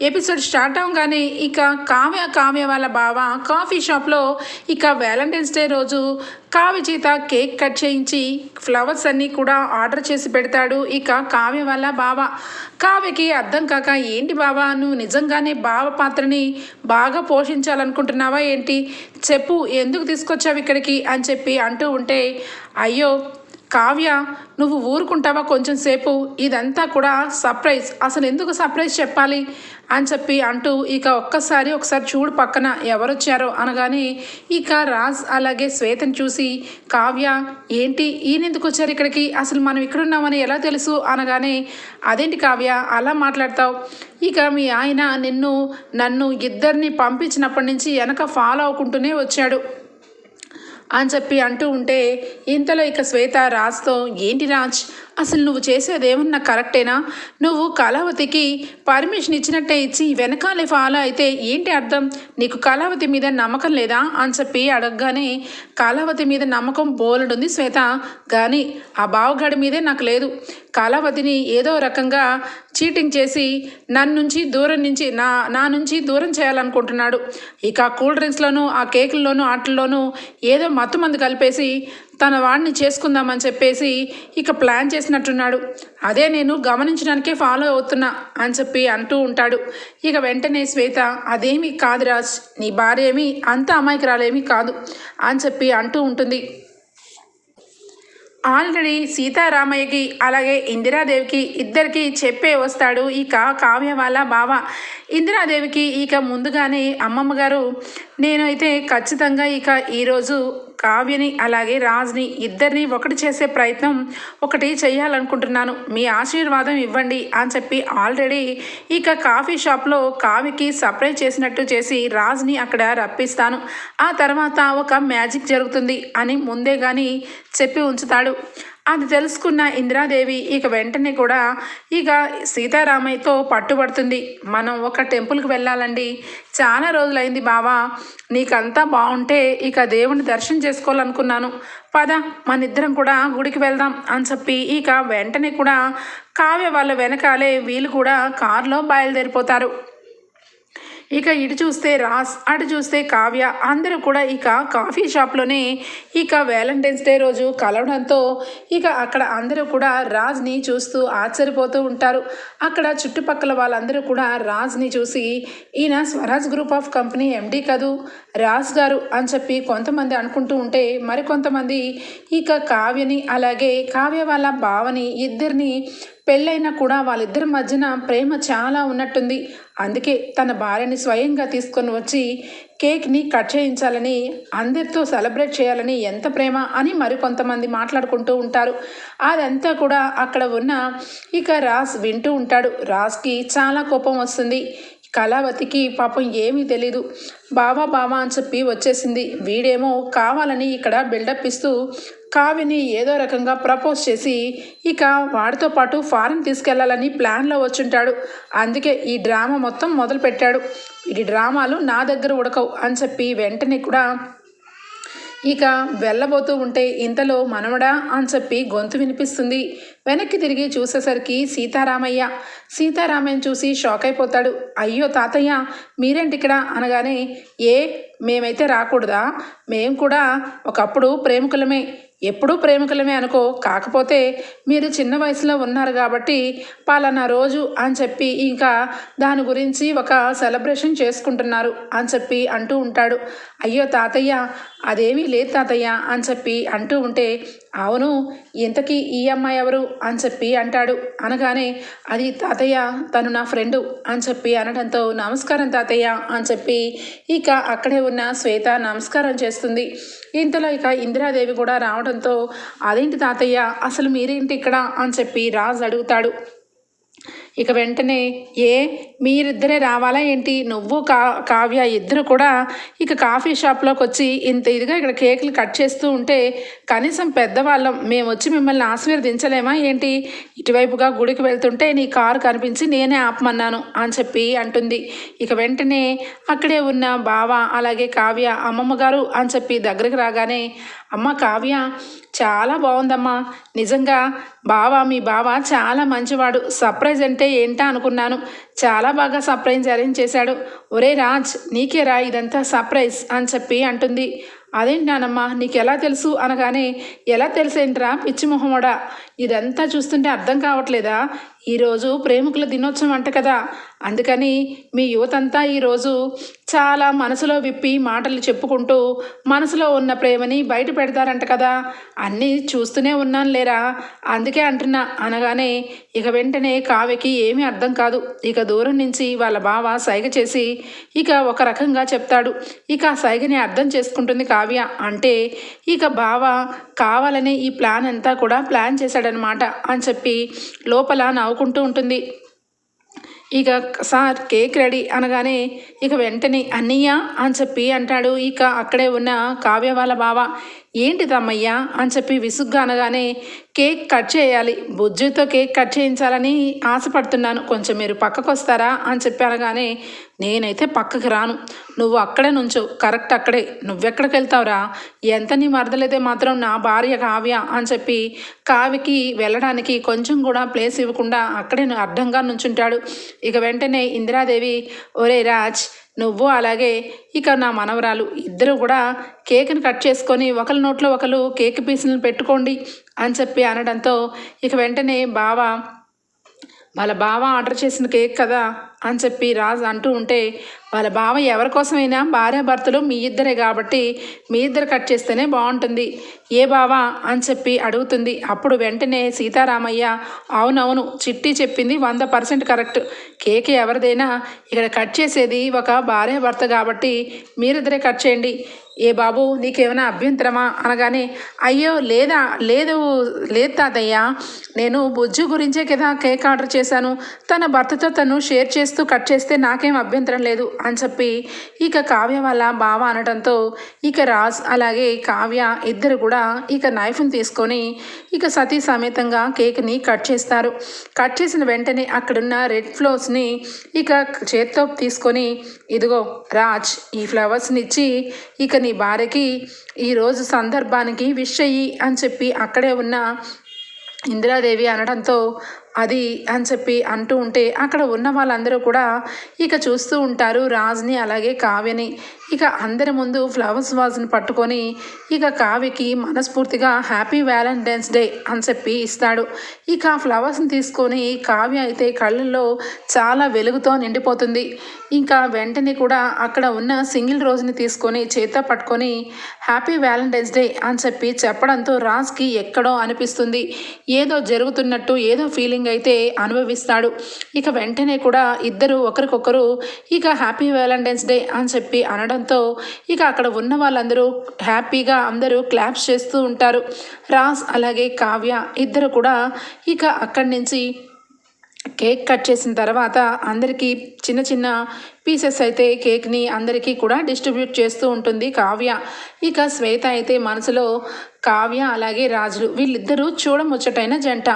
Episode start అవగానే ఇక కావ్య కావ్య వాళ్ళ బావ కాఫీ షాప్లో ఇక వ్యాలంటైన్స్ డే రోజు కావ్య చేత కేక్ కట్ చేయించి ఫ్లవర్స్ అన్నీ కూడా ఆర్డర్ చేసి పెడతాడు ఇక కావ్య వాళ్ళ బావ. కావ్యకి అర్థం కాక ఏంటి బావా నువ్వు నిజంగానే బావ పాత్రని బాగా పోషించాలనుకుంటున్నావా ఏంటి? చెప్పు ఎందుకు తీసుకొచ్చావు ఇక్కడికి? అని చెప్పి అంటూ ఉంటే అయ్యో కావ్య నువ్వు ఊరుకుంటావా కొంచెం సేపు? ఇదంతా కూడా సర్ప్రైజ్. అసలు ఎందుకు సర్ప్రైజ్ చెప్పాలి? అని చెప్పి అంటూ ఇక ఒక్కసారి ఒకసారి చూడు పక్కన ఎవరొచ్చారో అనగానే ఇక రాజ్ అలాగే శ్వేతని చూసి కావ్య ఏంటి? ఈయన ఎందుకు వచ్చారు ఇక్కడికి? అసలు మనం ఇక్కడున్నామని ఎలా తెలుసు? అనగానే అదేంటి కావ్య? అలా మాట్లాడతావు? ఇక మీ ఆయన నిన్ను నన్ను ఇద్దరిని పంపించినప్పటి నుంచి వెనక ఫాలో అవ్వకుంటూనే వచ్చాడు. అని చెప్పి అంటూ ఉంటే ఇంతలో ఇక శ్వేత రాజ్తో ఏంటి రాజ్? అసలు నువ్వు చేసేదేమన్నా కరెక్టేనా? నువ్వు కళావతికి పర్మిషన్ ఇచ్చినట్టే ఇచ్చి వెనకాలే ఫాలో అయితే ఏంటి అర్థం? నీకు కళావతి మీద నమ్మకం లేదా? అని చెప్పి అడగగానే కళావతి మీద నమ్మకం బోలెడుంది శ్వేత. కానీ ఆ బావగాడి మీదే నాకు లేదు. కళావతిని ఏదో రకంగా చీటింగ్ చేసి నన్నుంచి దూరం నుంచి నా నా నుంచి దూరం చేయాలనుకుంటున్నాడు. ఇక కూల్ డ్రింక్స్లోనూ ఆ కేకుల్లోనూ ఆటల్లోనూ ఏదో మత్తు మందు కలిపేసి తన వాడిని చేసుకుందామని చెప్పేసి ఇక ప్లాన్ చేసి చేసినట్టున్నాడు. అదే నేను గమనించడానికే ఫాలో అవుతున్నా అని చెప్పి అంటూ ఉంటాడు. ఇక వెంటనే శ్వేత అదేమీ కాదు రాజ్ నీ భార్య ఏమీ అంత అమాయకురాలేమీ కాదు అని చెప్పి అంటూ ఉంటుంది. ఆల్రెడీ సీతారామయ్యకి అలాగే ఇందిరాదేవికి ఇద్దరికి చెప్పే వస్తాడు ఇక కావ్య వాళ్ళ బావ. ఇందిరాదేవికి ఇక ముందుగానే అమ్మమ్మ గారు నేనైతే ఖచ్చితంగా ఇక ఈరోజు కావ్యని అలాగే రాజ్ని ఇద్దరిని ఒకటి చేసే ప్రయత్నం ఒకటి చేయాలనుకుంటున్నాను మీ ఆశీర్వాదం ఇవ్వండి అని చెప్పి ఆల్రెడీ ఇక కాఫీ షాప్లో కావ్యకి సర్ప్రైజ్ చేసినట్టు చేసి రాజ్ని అక్కడ రప్పిస్తాను. ఆ తర్వాత ఒక మ్యాజిక్ జరుగుతుంది అని ముందే కానీ చెప్పి ఉంచుతాడు. అది తెలుసుకున్న ఇందిరాదేవి ఇక వెంటనే కూడా ఇక సీతారామయ్యతో పట్టుబడుతుంది. మనం ఒక టెంపుల్కి వెళ్ళాలండి. చాలా రోజులైంది బావా. నీకంతా బాగుంటే ఇక దేవుని దర్శనం చేసుకోవాలనుకున్నాను. పద మనిద్దరం కూడా గుడికి వెళ్దాం అని చెప్పి ఇక వెంటనే కూడా కావ్య వాళ్ళ వెనకాలే వీళ్ళు కూడా కారులో బయలుదేరిపోతారు. ఇక ఇటు చూస్తే రాస్ అటు చూస్తే కావ్య అందరూ కూడా ఇక కాఫీ షాప్లోనే ఇక వ్యాలంటైన్స్ డే రోజు కలవడంతో ఇక అక్కడ అందరూ కూడా రాజ్ని చూస్తూ ఆశ్చర్యపోతూ ఉంటారు. అక్కడ చుట్టుపక్కల వాళ్ళందరూ కూడా రాజ్ని చూసి ఈయన Swaraj group of company MD కదూ? రాజ్ గారు అని చెప్పి కొంతమంది అనుకుంటూ ఉంటే మరికొంతమంది ఇక కావ్యని అలాగే కావ్య వాళ్ళ భావని ఇద్దరిని పెళ్ళైనా కూడా వాళ్ళిద్దరి మధ్యన ప్రేమ చాలా ఉన్నట్టుంది. అందుకే తన భార్యని స్వయంగా తీసుకొని వచ్చి కేక్ని కట్ చేయించాలని అందరితో సెలబ్రేట్ చేయాలని ఎంత ప్రేమ అని మరికొంతమంది మాట్లాడుకుంటూ ఉంటారు. అదంతా కూడా అక్కడ ఉన్న ఇక రాస్ వింటూ ఉంటాడు. రాస్కి చాలా కోపం వస్తుంది. కళావతికి పాపం ఏమీ తెలీదు. బావా బావా అని చెప్పి వచ్చేసింది. వీడేమో కావాలని ఇక్కడ బిల్డప్ ఇస్తూ కావ్యని ఏదో రకంగా ప్రపోజ్ చేసి ఇక వాడితో పాటు ఫారెన్ తీసుకెళ్ళాలని ప్లాన్లో వచ్చుంటాడు. అందుకే ఈ డ్రామా మొత్తం మొదలు పెట్టాడు ఈ డ్రామాలు నా దగ్గర ఉడకవు అని చెప్పి వెంటనే కూడా ఇక వెళ్ళబోతూ ఉంటే ఇంతలో మనవడా అని చెప్పి గొంతు వినిపిస్తుంది. వెనక్కి తిరిగి చూసేసరికి సీతారామయ్య. సీతారామయ్యని చూసి షాక్ అయిపోతాడు. అయ్యో తాతయ్య మీరేంటి ఇక్కడ అనగానే ఏ మేమైతే రాకూడదా? మేము కూడా ఒకప్పుడు ప్రేమికులమే. ఎప్పుడూ ప్రేమికులమే అనుకో కాకపోతే మీరు చిన్న వయసులో ఉన్నారు కాబట్టి పలానా రోజు అని చెప్పి ఇంకా దాని గురించి ఒక సెలబ్రేషన్ చేసుకుంటున్నారు అని చెప్పి అంటూ ఉంటాడు. అయ్యో తాతయ్య అదేమీ లేదు తాతయ్య అని చెప్పి అంటూ ఉంటే అవును ఇంతకీ ఈ అమ్మాయి ఎవరు అని చెప్పి అంటాడు. అనగానే అది తాతయ్య తను నా ఫ్రెండు అని చెప్పి అనడంతో నమస్కారం తాతయ్య అని చెప్పి ఇక అక్కడే ఉన్న శ్వేత నమస్కారం చేస్తుంది. ఇంతలో ఇక ఇందిరాదేవి కూడా రావడం రావడంతో అదేంటి తాతయ్య? అసలు మీరేంటి ఇక్కడ? అని చెప్పి రాజ్ అడుగుతాడు. ఇక వెంటనే ఏ మీరిద్దరే రావాలా ఏంటి? నువ్వు కా కావ్య ఇద్దరు కూడా ఇక కాఫీ షాప్లోకి వచ్చి ఇంత ఇదిగా ఇక్కడ కేకులు కట్ చేస్తూ ఉంటే కనీసం పెద్దవాళ్ళం మేము వచ్చి మిమ్మల్ని ఆశీర్వదించలేమా ఏంటి? ఇటువైపుగా గుడికి వెళ్తుంటే నీ కారు కనిపించి నేనే ఆపమన్నాను అని చెప్పి అంటుంది. ఇక వెంటనే అక్కడే ఉన్న బావ అలాగే కావ్య అమ్మమ్మ గారు అని చెప్పి దగ్గరికి రాగానే అమ్మ కావ్య చాలా బాగుందమ్మా. నిజంగా బావ మీ బావ చాలా మంచివాడు. సర్ప్రైజ్ అంటే ఏంటా అనుకున్నాను. చాలా బాగా సర్ప్రైజ్ అరేంజ్ చేశాడు. ఒరే రాజ్ నీకేరా ఇదంతా సర్ప్రైజ్ అని చెప్పి అంటుంది. అదేంటి నానమ్మ నీకు ఎలా తెలుసు? అనగానే ఎలా తెలిసేంట్రా పిచ్చి మొహమోడా ఇదంతా చూస్తుంటే అర్థం కావట్లేదా? ఈరోజు ప్రేమికుల దినోత్సవం అంట కదా. అందుకని మీ యువతంతా ఈరోజు చాలా మనసులో విప్పి మాటలు చెప్పుకుంటూ మనసులో ఉన్న ప్రేమని బయట పెడతారంట కదా. అన్నీ చూస్తూనే ఉన్నాను లేరా? అందుకే అంటున్నా. అనగానే ఇక వెంటనే కావ్యకి ఏమీ అర్థం కాదు. ఇక దూరం నుంచి వాళ్ళ బావ సైగ చేసి ఇక ఒక రకంగా చెప్తాడు. ఇక ఆ సైగని అర్థం చేసుకుంటుంది కావ్య. అంటే ఇక బావ కావాలనే ఈ ప్లాన్ అంతా కూడా ప్లాన్ చేశాడనమాట అని చెప్పి లోపల నవ్వుకుంటూ ఉంటుంది. ఇక సార్ కేక్ రెడీ అనగానే ఇక వెంటనే అన్నయ్య అని చెప్పి అంటాడు. ఇక అక్కడే ఉన్న కావ్య వాళ్ళ బావ ఏంటి తమ్మయ్యా అని చెప్పి విసుగ్గా అనగానే కేక్ కట్ చేయాలి బుజ్జితో కేక్ కట్ చేయించాలని ఆశపడుతున్నాను. కొంచెం మీరు పక్కకు వస్తారా అని చెప్పి అనగానే నేనైతే పక్కకి రాను. నువ్వు అక్కడే నుంచు. కరెక్ట్ అక్కడే. నువ్వెక్కడికి వెళ్తావురా ఎంత నీ మరదలైతే మాత్రం నా భార్య కావ్య అని చెప్పి కావ్యకి వెళ్ళడానికి కొంచెం కూడా ప్లేస్ ఇవ్వకుండా అక్కడే అడ్డంగా నుంచుంటాడు. ఇక వెంటనే ఇందిరాదేవి ఒరే రాజ్ నువ్వు అలాగే ఇక నా మనవరాలు ఇద్దరు కూడా కేక్ని కట్ చేసుకొని ఒకరి నోట్లో ఒకరు కేక్ పీసులను పెట్టుకోండి అని చెప్పి అనడంతో ఇక వెంటనే బావ వాళ్ళ బావ ఆర్డర్ చేసిన కేక్ కదా అని చెప్పి రాజ్ అంటూ ఉంటే వాళ్ళ బావ ఎవరి కోసమైనా భార్యాభర్తలు మీ ఇద్దరే కాబట్టి మీ ఇద్దరు కట్ చేస్తేనే బాగుంటుంది. ఏ బావా అని చెప్పి అడుగుతుంది. అప్పుడు వెంటనే సీతారామయ్య అవునవును చిట్టి చెప్పింది వంద పర్సెంట్ కరెక్ట్. కేక్ ఎవరిదైనా ఇక్కడ కట్ చేసేది ఒక భార్యాభర్త కాబట్టి మీరిద్దరే కట్ చేయండి. ఏ బాబు నీకేమైనా అభ్యంతరమా? అనగానే అయ్యో లేదా లేదు లేదు తాతయ్య. నేను బొజ్జు గురించే కదా కేక్ ఆర్డర్ చేశాను. తన భర్తతో తను షేర్ చేస్తూ కట్ చేస్తే నాకేం అభ్యంతరం లేదు అని చెప్పి ఇక కావ్య వాళ్ళ బావ అనడంతో ఇక రాజ్ అలాగే కావ్య ఇద్దరు కూడా ఇక నైఫ్ని తీసుకొని ఇక సతీ సమేతంగా కేక్ని కట్ చేస్తారు. కట్ చేసిన వెంటనే అక్కడున్న రెడ్ ఫ్లోర్స్ని ఇక చేత్తో తీసుకొని ఇదిగో రాజ్ ఈ ఫ్లవర్స్ని ఇచ్చి ఇక నీ భార్యకి ఈరోజు సందర్భానికి విష్ అయ్యి అని చెప్పి అక్కడే ఉన్న ఇందిరాదేవి అనడంతో అది అని చెప్పి అంటూ ఉంటే అక్కడ ఉన్న వాళ్ళందరూ కూడా ఇక చూస్తూ ఉంటారు రాజ్ని అలాగే కావ్యని. ఇక అందరి ముందు ఫ్లవర్స్ వాజ్ని పట్టుకొని ఇక కావ్యకి మనస్ఫూర్తిగా హ్యాపీ వ్యాలంటైన్స్ డే అని చెప్పి ఇస్తాడు. ఇక ఆ ఫ్లవర్స్ని తీసుకొని కావ్య అయితే కళ్ళల్లో చాలా వెలుగుతో నిండిపోతుంది. ఇంకా వెంటనే కూడా అక్కడ ఉన్న సింగిల్ రోజుని తీసుకొని చేత పట్టుకొని హ్యాపీ వ్యాలంటైన్స్ డే అని చెప్పి చెప్పడంతో రాజ్కి ఎక్కడో అనిపిస్తుంది. ఏదో జరుగుతున్నట్టు ఏదో ఫీలింగ్ అయితే అనుభవిస్తాడు. ఇక వెంటనే కూడా ఇద్దరు ఒకరికొకరు ఇక హ్యాపీ వ్యాలంటైన్స్ డే అని చెప్పి అనడం అనడంతో ఇక అక్కడ ఉన్న వాళ్ళందరూ హ్యాపీగా అందరూ క్లాప్స్ చేస్తూ ఉంటారు. రాజ్ అలాగే కావ్య ఇద్దరు కూడా ఇక అక్కడి నుంచి కేక్ కట్ చేసిన తర్వాత అందరికీ చిన్న చిన్న పీసెస్ అయితే కేక్ని అందరికీ కూడా డిస్ట్రిబ్యూట్ చేస్తూ ఉంటుంది కావ్య. ఇక శ్వేత అయితే మనసులో కావ్య అలాగే రాజులు. వీళ్ళిద్దరూ చూడముచ్చటైన జంట.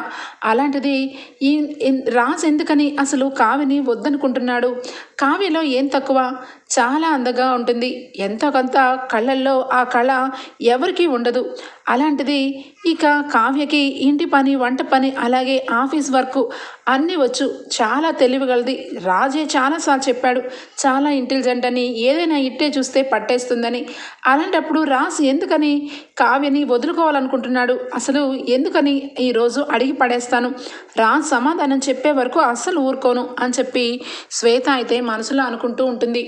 అలాంటిది ఈ రాజు ఎందుకని అసలు కావ్యని వద్దనుకుంటున్నాడు? కావ్యలో ఏం తక్కువ? చాలా అందంగా ఉంటుంది. ఎంతో కొంత కళ్ళల్లో ఆ కళ ఎవరికీ ఉండదు. అలాంటిది ఇక కావ్యకి ఇంటి పని వంట పని అలాగే ఆఫీస్ వర్క్ అన్నీ వచ్చు. చాలా తెలివిగలది రాజే చాలాసార్లు చెప్పాడు. చాలా ఇంటెలిజెంట్ అని ఏదైనా ఇట్టే చూస్తే పట్టేస్తుందని. అలాంటప్పుడు రాసి ఎందుకని కావ్యని వదులుకోవాలనుకుంటున్నాడు? అసలు ఎందుకని ఈరోజు అడిగి పడేస్తాను? రాజు సమాధానం చెప్పే వరకు అస్సలు ఊరుకోను అని చెప్పి శ్వేత అయితే మనసులో అనుకుంటూ ఉంటుంది.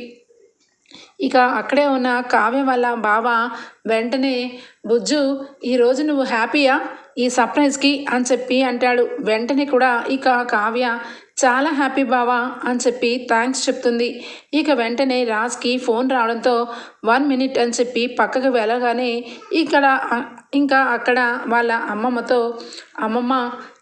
ఇక అక్కడే ఉన్న కావ్య వాళ్ళ బావ వెంటనే బుజ్జు ఈరోజు నువ్వు హ్యాపీయా? ఈ సర్ప్రైజ్కి అని చెప్పి అంటాడు. వెంటనే కూడా ఇక కావ్య చాలా హ్యాపీ బావా అని చెప్పి థ్యాంక్స్ చెప్తుంది. ఇక వెంటనే రాజ్కి ఫోన్ రావడంతో వన్ మినిట్ అని చెప్పి పక్కకు వెళ్ళగానే ఇక్కడ ఇంకా అక్కడ వాళ్ళ అమ్మమ్మతో అమ్మమ్మ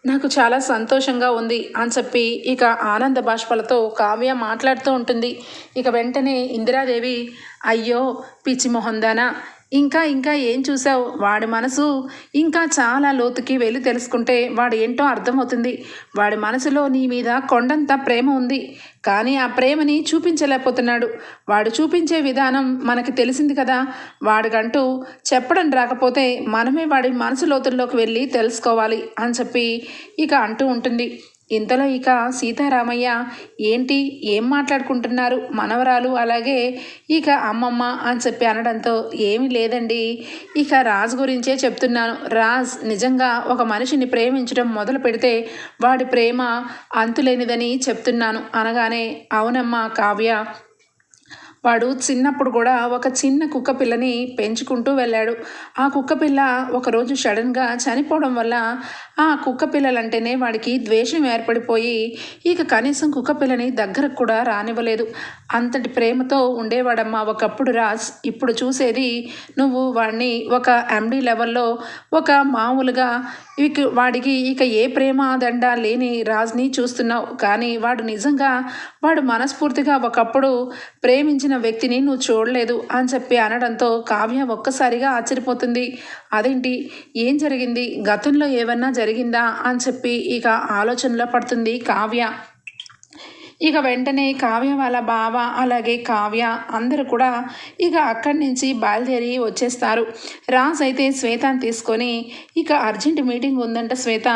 నాకు చాలా సంతోషంగా ఉంది అని చెప్పి ఇక ఆనంద బాష్పలతో కావ్య మాట్లాడుతూ ఉంటుంది. ఇక వెంటనే ఇందిరాదేవి అయ్యో పిచ్చి మొహందానా ఇంకా ఇంకా ఏం చూసావు? వాడి మనసు ఇంకా చాలా లోతుకి వెళ్ళి తెలుసుకుంటే వాడు ఏంటో అర్థమవుతుంది. వాడి మనసులో నీ మీద కొండంత ప్రేమ ఉంది. కానీ ఆ ప్రేమని చూపించలేకపోతున్నాడు. వాడు చూపించే విధానం మనకి తెలిసింది కదా. వాడికంటూ చెప్పడం రాకపోతే మనమే వాడి మనసు లోతుల్లోకి వెళ్ళి తెలుసుకోవాలి అని చెప్పి ఇక అంటూ ఉంటుంది. ఇంతలో ఇక సీతారామయ్య ఏంటి? ఏం మాట్లాడుకుంటున్నారు? మనవరాలు అలాగే ఇక అమ్మమ్మ అని చెప్పి అనడంతో ఏమీ లేదండి. ఇక రాజ్ గురించే చెప్తున్నాను. రాజ్ నిజంగా ఒక మనిషిని ప్రేమించడం మొదలు పెడితే వాడి ప్రేమ అంతులేనిదని చెప్తున్నాను. అనగానే అవునమ్మా కావ్య వాడు చిన్నప్పుడు కూడా ఒక చిన్న కుక్క పిల్లని పెంచుకుంటూ వెళ్ళాడు. ఆ కుక్క పిల్ల ఒకరోజు సడన్గా చనిపోవడం వల్ల ఆ కుక్క పిల్లలంటేనే వాడికి ద్వేషం ఏర్పడిపోయి ఇక కనీసం కుక్క పిల్లని దగ్గరకు కూడా రానివ్వలేదు. అంతటి ప్రేమతో ఉండేవాడమ్మా ఒకప్పుడు రాజ్. ఇప్పుడు చూసేది నువ్వు వాడిని ఒక ఎండీ లెవెల్లో ఒక మామూలుగా ఇక వాడికి ఇక ఏ ప్రేమ దండ లేని రాజ్ని చూస్తున్నావు. కానీ వాడు నిజంగా వాడు మనస్ఫూర్తిగా ఒకప్పుడు ప్రేమించిన వ్యక్తిని నువ్వు చూడలేదు అని చెప్పి అనడంతో కావ్య ఒక్కసారిగా ఆశ్చర్యపోతుంది. అదేంటి? ఏం జరిగింది? గతంలో ఏమన్నా జరిగిందా? అని చెప్పి ఇక ఆలోచనలో పడుతుంది కావ్య. ఇక వెంటనే కావ్య వాళ్ళ బావ అలాగే కావ్య అందరూ కూడా ఇక అక్కడి నుంచి బయలుదేరి వచ్చేస్తారు. రాజ్ అయితే శ్వేతని తీసుకొని ఇక అర్జెంట్ మీటింగ్ ఉందంట శ్వేత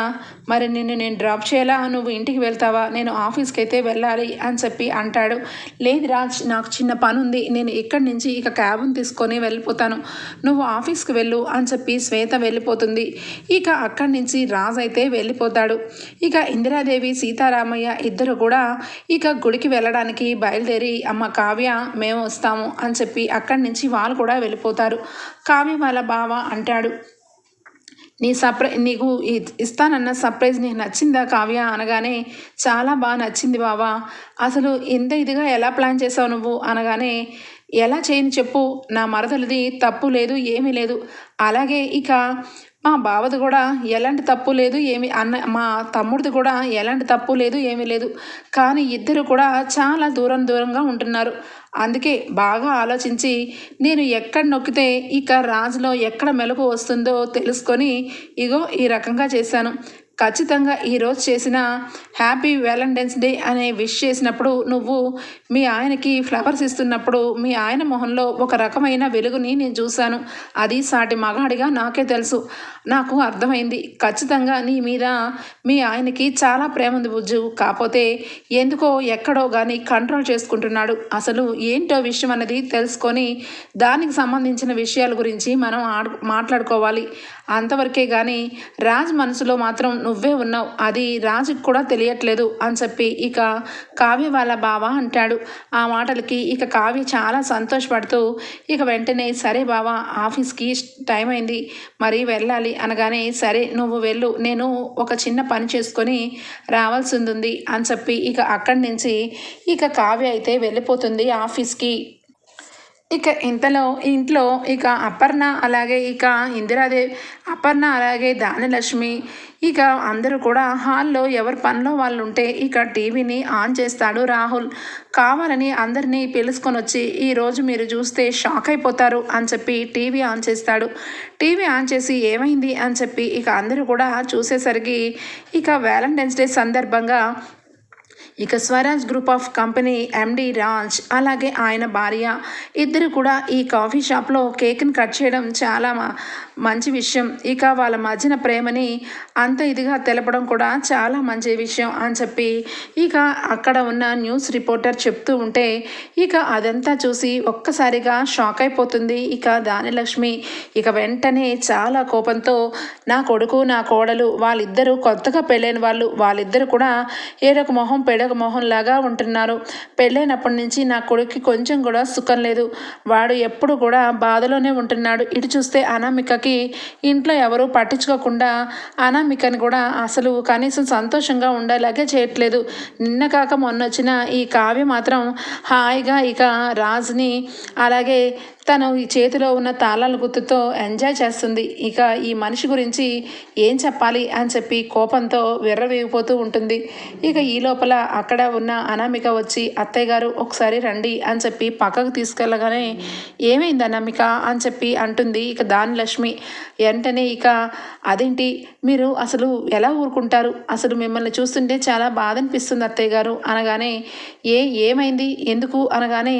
మరి నిన్ను నేను డ్రాప్ చేయాలా? నువ్వు ఇంటికి వెళ్తావా? నేను ఆఫీస్కి అయితే వెళ్ళాలి అని చెప్పి అంటాడు. లేదు రాజ్ నాకు చిన్న పని ఉంది నేను ఇక్కడి నుంచి ఇక క్యాబ్ని తీసుకొని వెళ్ళిపోతాను. నువ్వు ఆఫీస్కి వెళ్ళు అని చెప్పి శ్వేత వెళ్ళిపోతుంది. ఇక అక్కడి నుంచి రాజ్ అయితే వెళ్ళిపోతాడు. ఇక ఇందిరాదేవి సీతారామయ్య ఇద్దరు కూడా ఇక గుడికి వెళ్ళడానికి బయలుదేరి అమ్మ కావ్య మేము వస్తాము అని చెప్పి అక్కడి నుంచి వాళ్ళు కూడా వెళ్ళిపోతారు. కావ్య వాళ్ళ బావ అంటాడు నీ సర్ప్రై నీకు ఇస్తానన్న సర్ప్రైజ్ నీకు నచ్చిందా కావ్య? అనగానే చాలా బాగా నచ్చింది బావా. అసలు ఇంత ఇదిగా ఎలా ప్లాన్ చేసావు నువ్వు? అనగానే ఎలా చేయని చెప్పు. నా మరదలది తప్పు లేదు ఏమీ లేదు. అలాగే ఇక మా బావది కూడా ఎలాంటి తప్పు లేదు ఏమి అన్న మా తమ్ముడిది కూడా ఎలాంటి తప్పు లేదు ఏమీ లేదు. కానీ ఇద్దరు కూడా చాలా దూరం దూరంగా ఉంటున్నారు. అందుకే బాగా ఆలోచించి నేను ఎక్కడ నొక్కితే ఇక రాజులో ఎక్కడ మెలకు వస్తుందో తెలుసుకొని ఇగో ఈ రకంగా చేశాను. ఖచ్చితంగా ఈరోజు చేసిన హ్యాపీ వ్యాలంటైన్స్ డే అనే విష్ చేసినప్పుడు నువ్వు మీ ఆయనకి ఫ్లవర్స్ ఇస్తున్నప్పుడు మీ ఆయన మొహంలో ఒక రకమైన వెలుగుని నేను చూశాను. అది సాటి మగాడిగా నాకే తెలుసు. నాకు అర్థమైంది. ఖచ్చితంగా నీ మీద మీ ఆయనకి చాలా ప్రేమ ఉంది బుజ్జు. కాకపోతే ఎందుకో ఎక్కడో కానీ కంట్రోల్ చేసుకుంటున్నాడు. అసలు ఏంటో విషయం అనేది తెలుసుకొని దానికి సంబంధించిన విషయాల గురించి మనం మాట్లాడుకోవాలి. అంతవరకే కానీ రాజ్ మనసులో మాత్రం నువ్వే ఉన్నావు. అది రాజుకి కూడా తెలియట్లేదు అని చెప్పి ఇక కావ్య వాళ్ళ బావ అంటాడు. ఆ మాటలకి ఇక కావ్య చాలా సంతోషపడుతూ ఇక వెంటనే సరే బావా ఆఫీస్కి టైం అయింది. మరి వెళ్ళాలి అనగానే సరే నువ్వు వెళ్ళు. నేను ఒక చిన్న పని చేసుకొని రావాల్సి ఉంది అని చెప్పి ఇక అక్కడి నుంచి ఇక కావ్య అయితే వెళ్ళిపోతుంది ఆఫీస్కి. ఇక ఇంతలో ఇంట్లో ఇక అపర్ణ అలాగే ఇక ఇందిరాదేవి అపర్ణ అలాగే దానలక్ష్మి ఇక అందరూ కూడా హాల్లో ఎవరి పనిలో వాళ్ళు ఉంటే ఇక టీవీని ఆన్ చేస్తాడు రాహుల్. కావాలని అందరినీ పిలుచుకొని వచ్చి ఈరోజు మీరు చూస్తే షాక్ అయిపోతారు అని చెప్పి టీవీ ఆన్ చేస్తాడు. టీవీ ఆన్ చేసి ఏమైంది అని చెప్పి ఇక అందరూ కూడా చూసేసరికి ఇక వ్యాలంటైన్స్ డే సందర్భంగా ఇక Swaraj group of company MD Raj అలాగే ఆయన భార్య ఇద్దరు కూడా ఈ కాఫీ షాప్లో కేక్ని కట్ చేయడం చాలా మంచి విషయం. ఇక వాళ్ళ మధ్యన ప్రేమని అంత ఇదిగా తెలపడం కూడా చాలా మంచి విషయం అని చెప్పి ఇక అక్కడ ఉన్న న్యూస్ రిపోర్టర్ చెప్తూ ఉంటే ఇక అదంతా చూసి ఒక్కసారిగా షాక్ అయిపోతుంది ఇక దానిలక్ష్మి ఇక వెంటనే చాలా కోపంతో నా కొడుకు నా కోడలు వాళ్ళిద్దరూ కొత్తగా పెళ్ళైన వాళ్ళు వాళ్ళిద్దరు కూడా ఏదొక మొహం పెడగ మొహంలాగా ఉంటున్నారు. పెళ్ళైనప్పటి నుంచి నా కొడుక్కి కొంచెం కూడా సుఖం లేదు. వాడు ఎప్పుడు కూడా బాధలోనే ఉంటున్నాడు. ఇటు చూస్తే అనామికకి ఇంట్లో ఎవరూ పట్టించుకోకుండా అనామికని కూడా అసలు కనీసం సంతోషంగా ఉండేలాగే చేయట్లేదు. నిన్న కాక మొన్న వచ్చిన ఈ కావ్య మాత్రం హాయిగా ఇక రాజుని అలాగే తను ఈ చేతిలో ఉన్న తాళాల గుర్తుతో ఎంజాయ్ చేస్తుంది. ఇక ఈ మనిషి గురించి ఏం చెప్పాలి అని చెప్పి కోపంతో విర్రవేగిపోతూ ఉంటుంది. ఇక ఈ లోపల అక్కడ ఉన్న అనామిక వచ్చి అత్తయ్య గారు ఒకసారి రండి అని చెప్పి పక్కకు తీసుకెళ్ళగానే ఏమైంది అనామిక? అని చెప్పి అంటుంది ఇక దాని లక్ష్మి వెంటనే ఇక అదేంటి? మీరు అసలు ఎలా ఊరుకుంటారు? అసలు మిమ్మల్ని చూస్తుంటే చాలా బాధ అనిపిస్తుంది అత్తయ్య గారు అనగానే ఏ ఏమైంది? ఎందుకు? అనగానే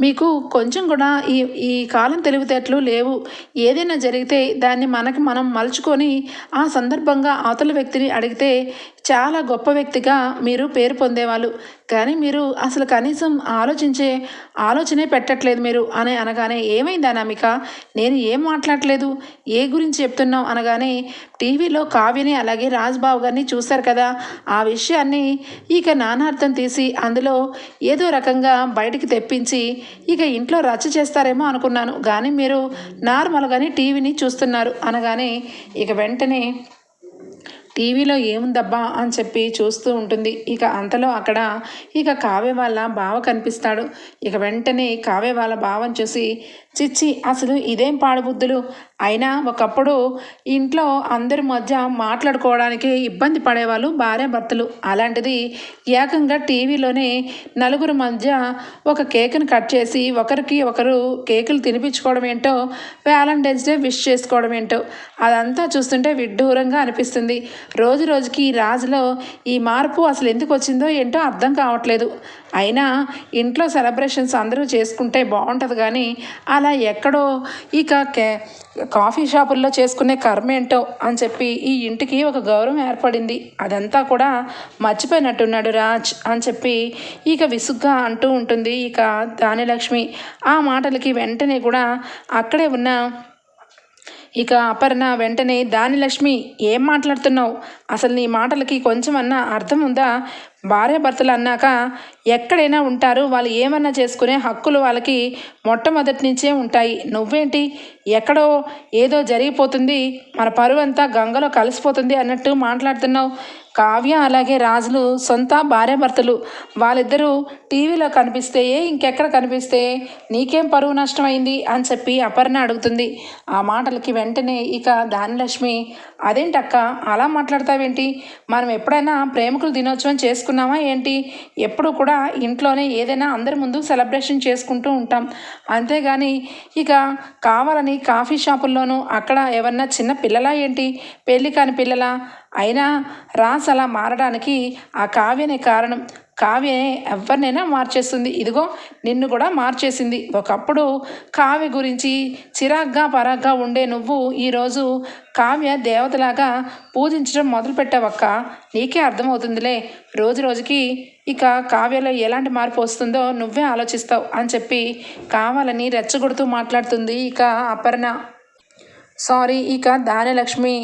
మీకు కొంచెం కూడా ఈ ఈ కాలం తెలివితేటలు లేవు. ఏదైనా జరిగితే దాన్ని మనకి మనం మలుచుకొని ఆ సందర్భంగా అవతల వ్యక్తిని అడిగితే చాలా గొప్ప వ్యక్తిగా మీరు పేరు పొందేవాళ్ళు. కానీ మీరు అసలు కనీసం ఆలోచించే ఆలోచనే పెట్టట్లేదు మీరు అని అనగానే ఏమైంది అనామిక? నేను ఏం మాట్లాడలేదు? ఏ గురించి చెప్తున్నావు అనగానే టీవీలో కావ్యని అలాగే రాజ్బాబు గారిని చూశారు కదా. ఆ విషయాన్ని ఇక నానార్థం తీసి అందులో ఏదో రకంగా బయటికి తెప్పించి ఇక ఇంట్లో రచ్చ చేస్తారేమో అనుకున్నాను. కానీ మీరు నార్మల్గానే టీవీని చూస్తున్నారు అనగానే ఇక వెంటనే టీవీలో ఏముందబ్బా అని చెప్పి చూస్తూ ఉంటుంది. ఇక అంతలో అక్కడ ఇక కావ్య వాళ్ళ బావ కనిపిస్తాడు. ఇక వెంటనే కావ్య వాళ్ళ బావని చూసి చిచ్చి అసలు ఇదేం పాడుబుద్ధులు? అయినా ఒకప్పుడు ఇంట్లో అందరి మధ్య మాట్లాడుకోవడానికి ఇబ్బంది పడేవాళ్ళు భార్య భర్తలు. అలాంటిది ఏకంగా టీవీలోనే నలుగురు మధ్య ఒక కేక్ని కట్ చేసి ఒకరికి ఒకరు కేకులు తినిపించుకోవడం ఏంటో వ్యాలంటైన్స్ డే విష్ చేసుకోవడం ఏంటో అదంతా చూస్తుంటే విడ్డూరంగా అనిపిస్తుంది. రోజు రోజుకి ఈ రాజులో ఈ మార్పు అసలు ఎందుకు వచ్చిందో ఏంటో అర్థం కావట్లేదు. అయినా ఇంట్లో సెలబ్రేషన్స్ అందరూ చేసుకుంటే బాగుంటుంది కానీ అలా ఎక్కడో ఇక కే కాఫీ షాపుల్లో చేసుకునే కర్మ ఏంటో అని చెప్పి ఈ ఇంటికి ఒక గౌరవం ఏర్పడింది. అదంతా కూడా మర్చిపోయినట్టున్నాడు రాజ్ అని చెప్పి ఇక విసుగ్గా అంటూ ఉంటుంది. ఇక దానిలక్ష్మి ఆ మాటలకి వెంటనే కూడా అక్కడే ఉన్న ఇక అపర్ణ వెంటనే దానిలక్ష్మి ఏం మాట్లాడుతున్నావు? అసలు నీ మాటలకి కొంచెమన్నా అర్థం ఉందా? భార్యాభర్తలు అన్నాక ఎక్కడైనా ఉంటారు వాళ్ళు ఏమన్నా చేసుకునే హక్కులు వాళ్ళకి మొట్టమొదటి నుంచే ఉంటాయి. నువ్వేంటి? ఎక్కడో ఏదో జరిగిపోతుంది మన పరువు అంతా గంగలో కలిసిపోతుంది అన్నట్టు మాట్లాడుతున్నావు. కావ్య అలాగే రాజులు సొంత భార్యాభర్తలు వాళ్ళిద్దరూ టీవీలో కనిపిస్తే ఇంకెక్కడ కనిపిస్తే నీకేం పరువు నష్టమైంది అని చెప్పి అపర్ణ అడుగుతుంది. ఆ మాటలకి వెంటనే ఇక దానిలక్ష్మి అదేంటక్క? అలా మాట్లాడతావేంటి? మనం ఎప్పుడైనా ప్రేమికులు దినోత్సవం చేసుకున్నామా ఏంటి? ఎప్పుడు కూడా ఇంట్లోనే ఏదైనా అందరి ముందు సెలబ్రేషన్ చేసుకుంటూ ఉంటాం. అంతేగాని ఇక కావాలని కాఫీ షాపుల్లోనూ అక్కడ ఎవరన్నా చిన్న పిల్లలా ఏంటి? పెళ్ళి కాని పిల్లలా? అయినా రాస్ అలా మారడానికి ఆ కావ్యనే కారణం. కావ్య ఎవరినైనా మార్చేస్తుంది. ఇదిగో నిన్ను కూడా మార్చేసింది. ఒకప్పుడు కావ్య గురించి చిరాగ్గా పరాగ్గా ఉండే నువ్వు ఈరోజు కావ్య దేవతలాగా పూజించడం మొదలుపెట్టావక్క. నీకే అర్థమవుతుందిలే. రోజు రోజుకి ఇక కావ్యలో ఎలాంటి మార్పు వస్తుందో నువ్వే ఆలోచిస్తావు అని చెప్పి కావాలని రెచ్చగొడుతూ మాట్లాడుతుంది ఇక అపర్ణ. సారీ ఇక దానిలక్ష్మి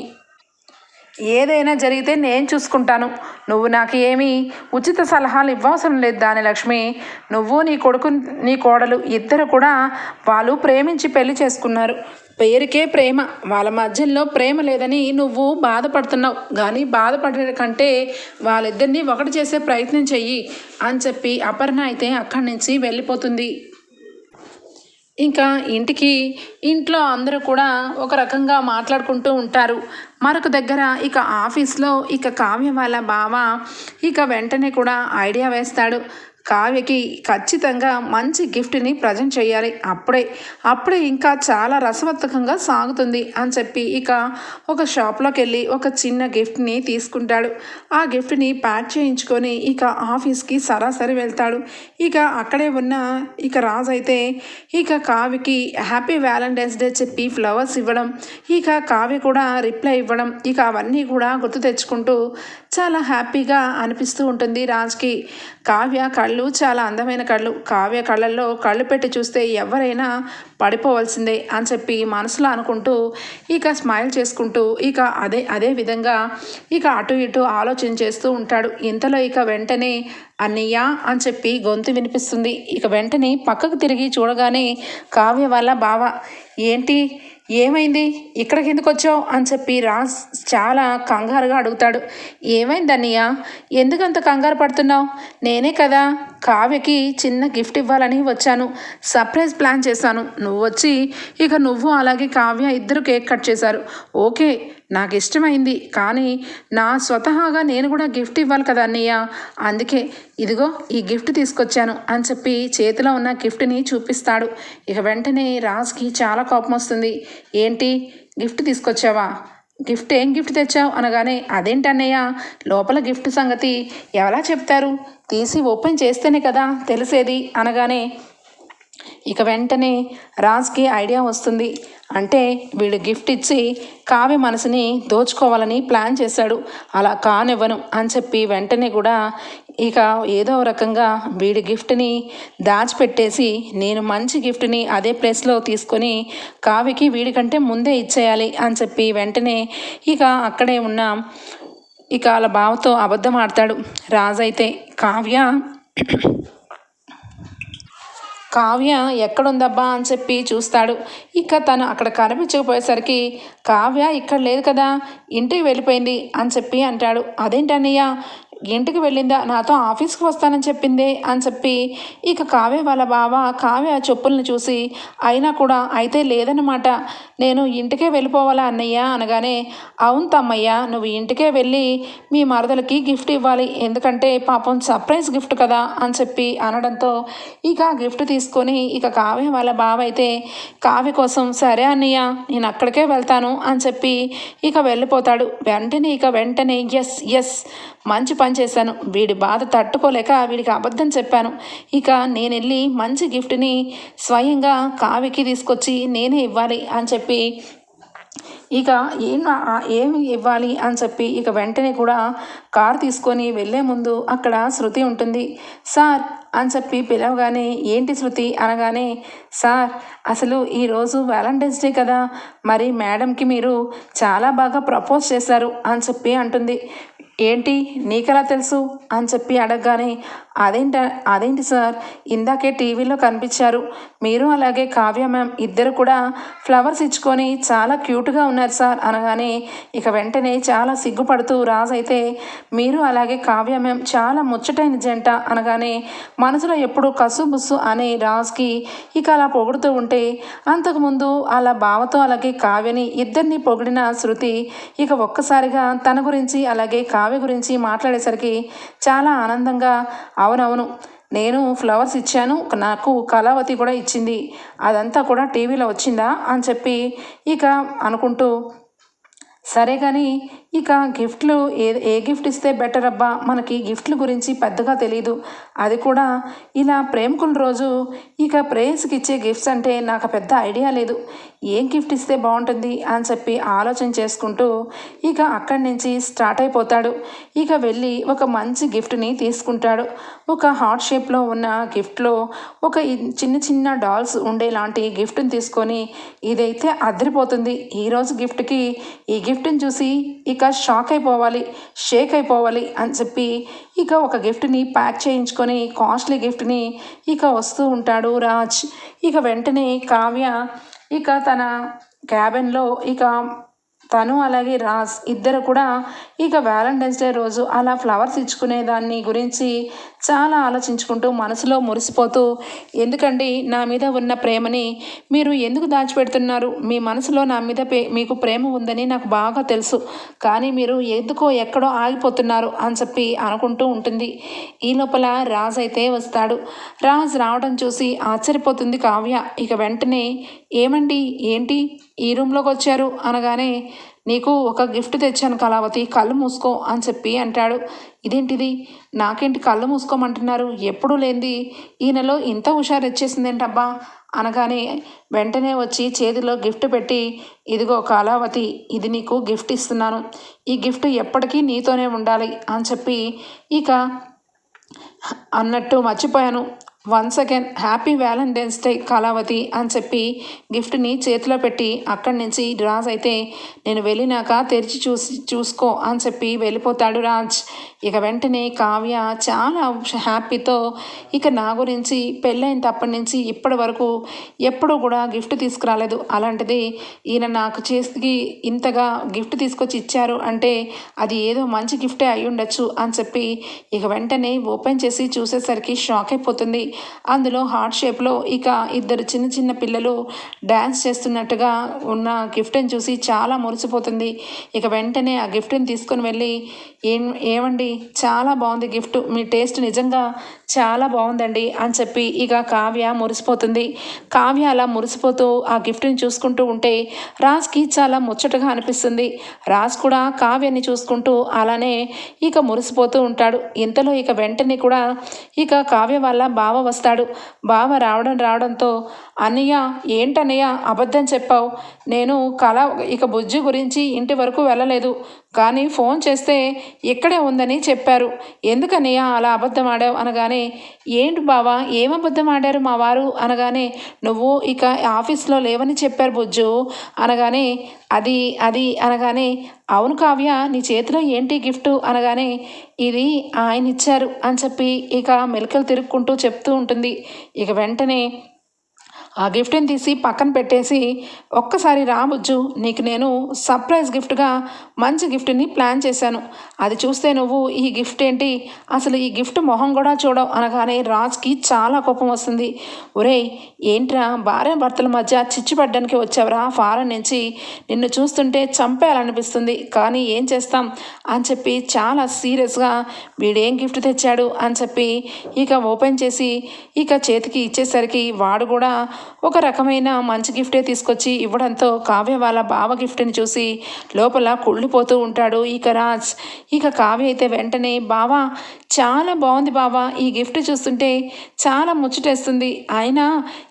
ఏదైనా జరిగితే నేను చూసుకుంటాను. నువ్వు నాకు ఏమీ ఉచిత సలహాలు ఇవ్వవసరం లేదు దాని లక్ష్మి. నువ్వు నీ కొడుకు నీ కోడలు ఇద్దరు కూడా వాళ్ళు ప్రేమించి పెళ్ళి చేసుకున్నారు. పేరుకే ప్రేమ. వాళ్ళ మధ్యలో ప్రేమ లేదని నువ్వు బాధపడుతున్నావు. కానీ బాధపడే కంటే వాళ్ళిద్దరినీ ఒకటి చేసే ప్రయత్నం చెయ్యి అని చెప్పి అపర్ణ అయితే అక్కడి నుంచి వెళ్ళిపోతుంది. ఇంకా ఇంటికి ఇంట్లో అందరూ కూడా ఒక రకంగా మాట్లాడుకుంటూ ఉంటారు. మరొక దగ్గర ఇక ఆఫీస్లో ఇక కావ్య వాళ్ళ బావ ఇక వెంటనే కూడా ఐడియా వేస్తాడు. కావ్యకి ఖచ్చితంగా మంచి గిఫ్ట్ని ప్రజెంట్ చేయాలి. అప్పుడే అప్పుడే ఇంకా చాలా రసవత్తకంగా సాగుతుంది అని చెప్పి ఇక ఒక షాప్లోకి వెళ్ళి ఒక చిన్న గిఫ్ట్ని తీసుకుంటాడు. ఆ గిఫ్ట్ని ప్యాక్ చేయించుకొని ఇక ఆఫీస్కి సరాసరి వెళ్తాడు. ఇక అక్కడే ఉన్న ఇక రాజు అయితే ఇక కావ్యకి హ్యాపీ వ్యాలంటైన్స్ డే చెప్పి ఫ్లవర్స్ ఇవ్వడం ఇక కావ్య కూడా రిప్లై ఇవ్వడం ఇక అవన్నీ కూడా గుర్తు తెచ్చుకుంటూ చాలా హ్యాపీగా అనిపిస్తూ ఉంటుంది రాజ్కి. కావ్య కళ్ళు కళ్ళు చాలా అందమైన కళ్ళు. కావ్య కళ్ళల్లో కళ్ళు పెట్టి చూస్తే ఎవరైనా పడిపోవాల్సిందే అని చెప్పి మనసులో అనుకుంటూ ఇక స్మైల్ చేసుకుంటూ ఇక అదే అదే విధంగా ఇక అటు ఇటు ఆలోచన చేస్తూ ఉంటాడు. ఇంతలో ఇక వెంటనే అన్నయ్య అని చెప్పి గొంతు వినిపిస్తుంది. ఇక వెంటనే పక్కకు తిరిగి చూడగానే కావ్య వాళ్ళ బావ ఏంటి ఏమైంది? ఇక్కడికి ఎందుకు వచ్చావు? అని చెప్పి రాజ్ చాలా కంగారుగా అడుగుతాడు. ఏమైంది అన్నయ్య? ఎందుకంత కంగారు పడుతున్నావు? నేనే కదా కావ్యకి చిన్న గిఫ్ట్ ఇవ్వాలని వచ్చాను. సర్ప్రైజ్ ప్లాన్ చేశాను. నువ్వు వచ్చి ఇక నువ్వు అలాగే కావ్య ఇద్దరు కేక్ కట్ చేశారు. ఓకే నాకు ఇష్టమైంది కానీ నా స్వతహాగా నేను కూడా గిఫ్ట్ ఇవ్వాలి కదా అన్నయ్య. అందుకే ఇదిగో ఈ గిఫ్ట్ తీసుకొచ్చాను అని చెప్పి చేతిలో ఉన్న గిఫ్ట్ని చూపిస్తాడు. ఇక వెంటనే రాజ్కి చాలా కోపం వస్తుంది. ఏంటి? గిఫ్ట్ తీసుకొచ్చావా? గిఫ్ట్ ఏం గిఫ్ట్ తెచ్చావు అనగానే అదేంటి అన్నయ్య? లోపల గిఫ్ట్ సంగతి ఎలా చెప్తారు? తీసి ఓపెన్ చేస్తేనే కదా తెలిసేది అనగానే ఇక వెంటనే రాజ్కి ఐడియా వస్తుంది. అంటే వీడు గిఫ్ట్ ఇచ్చి కావ్య మనసుని దోచుకోవాలని ప్లాన్ చేశాడు. అలా కానివ్వను అని చెప్పి వెంటనే కూడా ఇక ఏదో రకంగా వీడి గిఫ్ట్ని దాచిపెట్టేసి నేను మంచి గిఫ్ట్ని అదే ప్లేస్లో తీసుకొని కావ్యకి వీడికంటే ముందే ఇచ్చేయాలి అని చెప్పి వెంటనే ఇక అక్కడే ఉన్న ఇక వాళ్ళ బావతో అబద్ధం ఆడతాడు. రాజైతే కావ్య కావ్య ఎక్కడుందబ్బా అని చెప్పి చూస్తాడు. ఇక తను అక్కడ కనిపించకపోయేసరికి కావ్య ఇక్కడ లేదు కదా ఇంటికి వెళ్ళిపోయింది అని చెప్పి అంటాడు. అదేంటన్నయ్య ఇంటికి వెళ్ళిందా? నాతో ఆఫీస్కి వస్తానని చెప్పిందే అని చెప్పి ఇక కావ్య వాళ్ళ బావ కావ్య చెప్పుల్ని చూసి అయినా కూడా అయితే లేదన్నమాట. నేను ఇంటికే వెళ్ళిపోవాలా అన్నయ్య అనగానే అవును తమ్మయ్య నువ్వు ఇంటికే వెళ్ళి మీ మరదలకి గిఫ్ట్ ఇవ్వాలి. ఎందుకంటే పాపం సర్ప్రైజ్ గిఫ్ట్ కదా అని చెప్పి అనడంతో ఇక గిఫ్ట్ తీసుకొని ఇక కావ్య వాళ్ళ బావ అయితే కావ్య కోసం సరే అన్నయ్య నేను అక్కడికే వెళ్తాను అని చెప్పి ఇక వెళ్ళిపోతాడు. వెంటనే ఇక వెంటనే ఎస్ ఎస్ మంచి పని చేశాను. వీడి బాధ తట్టుకోలేక వీడికి అబద్ధం చెప్పాను. ఇక నేను వెళ్ళి మంచి గిఫ్ట్ని స్వయంగా కావికి తీసుకొచ్చి నేనే ఇవ్వాలి అని చెప్పి ఇక ఏం ఏమి ఇవ్వాలి అని చెప్పి ఇక వెంటనే కూడా కార్ తీసుకొని వెళ్ళే ముందు అక్కడ శృతి ఉంటుంది. సార్ అని చెప్పి పిలవగానే ఏంటి శృతి? అనగానే సార్ అసలు ఈరోజు వ్యాలంటైన్స్ డే కదా. మరి మేడంకి మీరు చాలా బాగా ప్రపోజ్ చేశారు అని చెప్పి అంటుంది. ఏంటి నీకెలా తెలుసు? అని చెప్పి అడగగానే అదేంట అదేంటి సార్? ఇందాకే టీవీలో కనిపించారు. మీరు అలాగే కావ్య మ్యామ్ ఇద్దరు కూడా ఫ్లవర్స్ ఇచ్చుకొని చాలా క్యూట్గా ఉన్నారు సార్ అనగానే ఇక వెంటనే చాలా సిగ్గుపడుతూ రాజు అయితే మీరు అలాగే కావ్య మ్యామ్ చాలా ముచ్చటైన జంట అనగానే మనసులో ఎప్పుడు కసుబుసు అనే రాజుకి ఇక అలా పొగుడుతూ ఉంటే అంతకుముందు అలా బావతో అలాగే కావ్యని ఇద్దరిని పొగిడిన శృతి ఇక ఒక్కసారిగా తన గురించి అలాగే కావ్య గురించి మాట్లాడేసరికి చాలా ఆనందంగా అవునవును నేను ఫ్లవర్స్ ఇచ్చాను నాకు కళావతి కూడా ఇచ్చింది అదంతా కూడా టీవీలో వచ్చిందా? అని చెప్పి ఇక అనుకుంటూ సరే కానీ ఇక గిఫ్ట్లు ఏ ఏ గిఫ్ట్ ఇస్తే బెటర్ అబ్బా మనకి గిఫ్ట్ల గురించి పెద్దగా తెలియదు అది కూడా ఇలా ప్రేమికుల రోజు ఇక ప్రేయస్కి ఇచ్చే గిఫ్ట్స్ అంటే నాకు పెద్ద ఐడియా లేదు. ఏం గిఫ్ట్ ఇస్తే బాగుంటుంది అని చెప్పి ఆలోచన చేసుకుంటూ ఇక అక్కడి నుంచి స్టార్ట్ అయిపోతాడు. ఇక వెళ్ళి ఒక మంచి గిఫ్ట్ని తీసుకుంటాడు. ఒక హార్ట్ షేప్లో ఉన్న గిఫ్ట్లో ఒక చిన్న చిన్న డాల్స్ ఉండేలాంటి గిఫ్ట్ని తీసుకొని ఇదైతే అదిరిపోతుంది. ఈరోజు గిఫ్ట్కి ఈ గిఫ్ట్ని చూసి ఇక షాక్ అయిపోవాలి షేక్ అయిపోవాలి అని చెప్పి ఇక ఒక గిఫ్ట్ని ప్యాక్ చేయించుకొని కాస్ట్లీ గిఫ్ట్ని ఇక వస్తూ ఉంటాడు రాజ్. ఇక వెంటనే కావ్య ఇక తన క్యాబిన్లో ఇక తను అలాగే రాజ్ ఇద్దరు కూడా ఇక వ్యాలంటైన్స్ డే రోజు అలా ఫ్లవర్స్ ఇచ్చుకునే దాన్ని గురించి చాలా ఆలోచించుకుంటూ మనసులో మురిసిపోతూ ఎందుకండి నా మీద ఉన్న ప్రేమని మీరు ఎందుకు దాచిపెడుతున్నారు? మీ మనసులో నా మీద మీకు ప్రేమ ఉందని నాకు బాగా తెలుసు. కానీ మీరు ఎందుకో ఎక్కడో ఆగిపోతున్నారు అని చెప్పి అనుకుంటూ ఉంటుంది. ఈ లోపల రాజ్ అయితే వస్తాడు. రాజ్ రావడం చూసి ఆశ్చర్యపోతుంది కావ్య. ఇక వెంటనే ఏమండి? ఏంటి? ఈ రూమ్లోకి వచ్చారు అనగానే నీకు ఒక గిఫ్ట్ తెచ్చాను కళావతి కళ్ళు మూసుకో అని చెప్పి అంటాడు. ఇదేంటిది? నాకేంటి కళ్ళు మూసుకోమంటున్నారు? ఎప్పుడు లేనిది. ఈయనలో ఇంత హుషారు వచ్చేసిందేంటబ్బా? అనగానే వెంటనే వచ్చి చేతిలో గిఫ్ట్ పెట్టి ఇదిగో కళావతి ఇది నీకు గిఫ్ట్ ఇస్తున్నాను. ఈ గిఫ్ట్ ఎప్పటికీ నీతోనే ఉండాలి అని చెప్పి ఇక అన్నట్టు మర్చిపోయాను. Once again happy Valentine's day Kalavathi అని చెప్పి గిఫ్ట్ని చేతిలో పెట్టి అక్కడి నుంచి రాజ్ అయితే నేను వెళ్ళినాక తెరిచి చూసి చూసుకో అని చెప్పి వెళ్ళిపోతాడు రాజ్. ఇక వెంటనే కావ్య చాలా హ్యాపీతో ఇక నా గురించి పెళ్ళైన తప్పటి నుంచి ఇప్పటి వరకు ఎప్పుడూ కూడా గిఫ్ట్ తీసుకురాలేదు. అలాంటిది ఈయన నాకు చేసి ఇంతగా గిఫ్ట్ తీసుకొచ్చి ఇచ్చారు అంటే అది ఏదో మంచి గిఫ్టే అయి ఉండొచ్చు అని చెప్పి ఇక వెంటనే ఓపెన్ చేసి చూసేసరికి షాక్ అయిపోతుంది. అందులో హార్ట్ షేప్లో ఇక ఇద్దరు చిన్న చిన్న పిల్లలు డ్యాన్స్ చేస్తున్నట్టుగా ఉన్న గిఫ్ట్ని చూసి చాలా మురిసిపోతుంది. ఇక వెంటనే ఆ గిఫ్ట్ని తీసుకొని వెళ్ళి ఏం ఏమండి? చాలా బాగుంది గిఫ్ట్ మీ టేస్ట్ నిజంగా చాలా బాగుందండి అని చెప్పి ఇక కావ్య మురిసిపోతుంది. కావ్య అలా మురిసిపోతూ ఆ గిఫ్ట్ని చూసుకుంటూ ఉంటే రాజ్కి చాలా ముచ్చటగా అనిపిస్తుంది. రాజ్ కూడా కావ్యాన్ని చూసుకుంటూ అలానే ఇక మురిసిపోతూ ఉంటాడు. ఇంతలో ఇక వెంటనే కూడా ఇక కావ్య వల్ల బావ వస్తాడు. బావ రావడం రావడంతో అన్నయ్య ఏంటన్నయ్య అబద్ధం చెప్పావు? నేను కళ ఇక బుజ్జి గురించి ఇంటి వరకు వెళ్ళలేదు. కానీ ఫోన్ చేస్తే ఇక్కడే ఉందని చెప్పారు. ఎందుకని అలా అబద్ధం ఆడావు అనగానే ఏంటి బావా ఏం అబద్ధం ఆడారు మా వారు? అనగానే నువ్వు ఇక ఆఫీస్లో లేవని చెప్పారు బుజ్జు. అనగానే అది అది అనగానే అవును కావ్య నీ చేతిలో ఏంటి గిఫ్ట్? అనగానే ఇది ఆయన ఇచ్చారు అని చెప్పి ఇక మెలకలు తిరుక్కుంటూ చెప్తూ ఉంటుంది. ఇక వెంటనే ఆ గిఫ్ట్ని తీసి పక్కన పెట్టేసి ఒక్కసారి రాబుజ్జు నీకు నేను సర్ప్రైజ్ గిఫ్ట్గా మంచి గిఫ్ట్ని ప్లాన్ చేశాను. అది చూస్తే నువ్వు ఈ గిఫ్ట్ ఏంటి? అసలు ఈ గిఫ్ట్ మొహం కూడా చూడవు. అనగానే రాజ్కి చాలా కోపం వస్తుంది. ఒరే ఏంట్రా? భార్య భర్తల మధ్య చిచ్చుపడ్డానికి వచ్చావురా? ఫారెన్ నుంచి నిన్ను చూస్తుంటే చంపేయాలనిపిస్తుంది. కానీ ఏం చేస్తాం? అని చెప్పి చాలా సీరియస్గా వీడేం గిఫ్ట్ తెచ్చాడు? అని చెప్పి ఇక ఓపెన్ చేసి ఇక చేతికి ఇచ్చేసరికి వాడు కూడా ఒక రకమైన మంచి గిఫ్టే తీసుకొచ్చి ఇవ్వడంతో కావ్య వాళ్ళ బావ గిఫ్ట్ని చూసి లోపల కుళ్ళిపోతూ ఉంటాడు ఇక రాజ్. ఇక కావ్య అయితే వెంటనే బావా చాలా బాగుంది బావా ఈ గిఫ్ట్ చూస్తుంటే చాలా ముచ్చటేస్తుంది. అయినా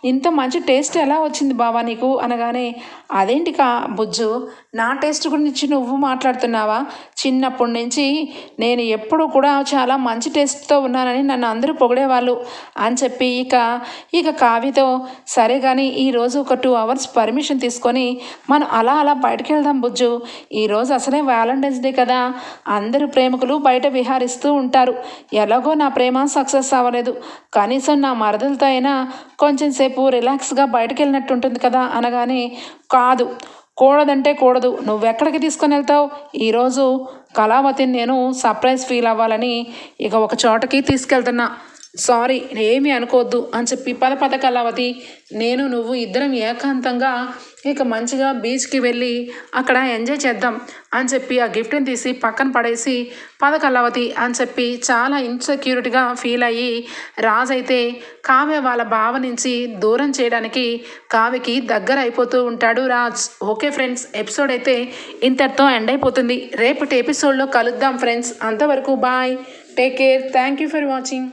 ఇంత మంచి టేస్ట్ ఎలా వచ్చింది బావా నీకు? అనగానే అదేంటి కా బుజ్జు నా టేస్ట్ గురించి నువ్వు మాట్లాడుతున్నావా? చిన్నప్పటి నుంచి నేను ఎప్పుడు కూడా చాలా మంచి టేస్ట్తో ఉన్నానని నన్ను అందరూ పొగిడేవాళ్ళు. అని చెప్పి ఇక ఇక కావ్యతో సరే కానీ ఈరోజు ఒక టూ అవర్స్ పర్మిషన్ తీసుకొని మనం అలా అలా బయటకు వెళ్దాం బుజ్జు ఈరోజు అసలే వ్యాలంటైన్స్ డే కదా. అందరూ ప్రేమికులు బయట విహారిస్తూ ఉంటారు. ఎలాగో నా ప్రేమ సక్సెస్ అవ్వలేదు. కనీసం నా మరదలతో అయినా కొంచెం సేపు రిలాక్స్గా బయటకు వెళ్ళినట్టు ఉంటుంది కదా అనగానే కాదు. కూడదంటే కూడదు. నువ్వెక్కడికి తీసుకొని వెళ్తావు? ఈరోజు కళావతిని నేను సర్ప్రైజ్ ఫీల్ అవ్వాలని ఇక ఒక చోటకి తీసుకెళ్తున్నా. సారీ ఏమీ అనుకోవద్దు అని చెప్పి పద పద కళావతి నేను నువ్వు ఇద్దరం ఏకాంతంగా ఇక మంచిగా బీచ్కి వెళ్ళి అక్కడ ఎంజాయ్ చేద్దాం అని చెప్పి ఆ గిఫ్ట్ని తీసి పక్కన పడేసి పద అని చెప్పి చాలా ఇన్సెక్యూరిటీగా ఫీల్ అయ్యి రాజైతే అయితే కావ్య వాళ్ళ బావ నుంచి దూరం చేయడానికి కావ్యకి దగ్గర అయిపోతూ ఉంటాడు రాజ్. ఓకే ఫ్రెండ్స్ ఎపిసోడ్ అయితే ఇంతటితో ఎండ్ అయిపోతుంది. రేపటి ఎపిసోడ్లో కలుద్దాం ఫ్రెండ్స్ అంతవరకు bye take care thank you for watching